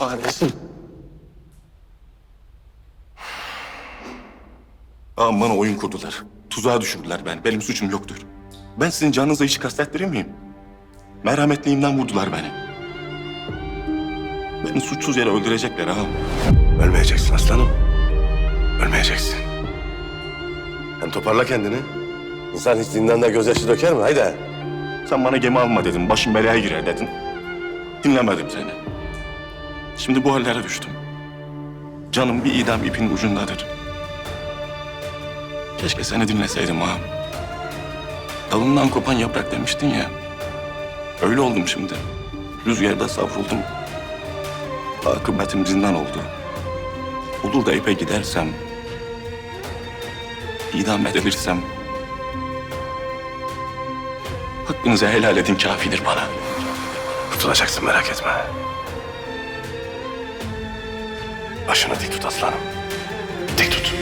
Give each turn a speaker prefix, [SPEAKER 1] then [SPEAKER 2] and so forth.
[SPEAKER 1] Ailesi. Ağam bana oyun kurdular. Tuzağa düşürdüler beni. Benim suçum yoktur. Ben sizin canınıza hiç kastettirir miyim? Merhametliğimden vurdular beni. Beni suçsuz yere öldürecekler ağam.
[SPEAKER 2] Ölmeyeceksin aslanım. Ölmeyeceksin. Hem toparla kendini. İnsan hiç zindanda gözyaşı döker mi? Haydi.
[SPEAKER 1] Sen bana gemi alma dedin, başım belaya girer dedin. Dinlemedim seni. Şimdi bu hallere düştüm. Canım bir idam ipin ucundadır. Keşke seni dinleseydim ağam. Dalından kopan yaprak demiştin ya. Öyle oldum şimdi. Rüzgarda savruldum. Akıbetim zindan oldu. Olur da ipe gidersem... idam edilirsem... Hakkınızı helal edin kafidir bana.
[SPEAKER 2] Kurtulacaksın merak etme. Başını dik tut aslanım. Dik tut.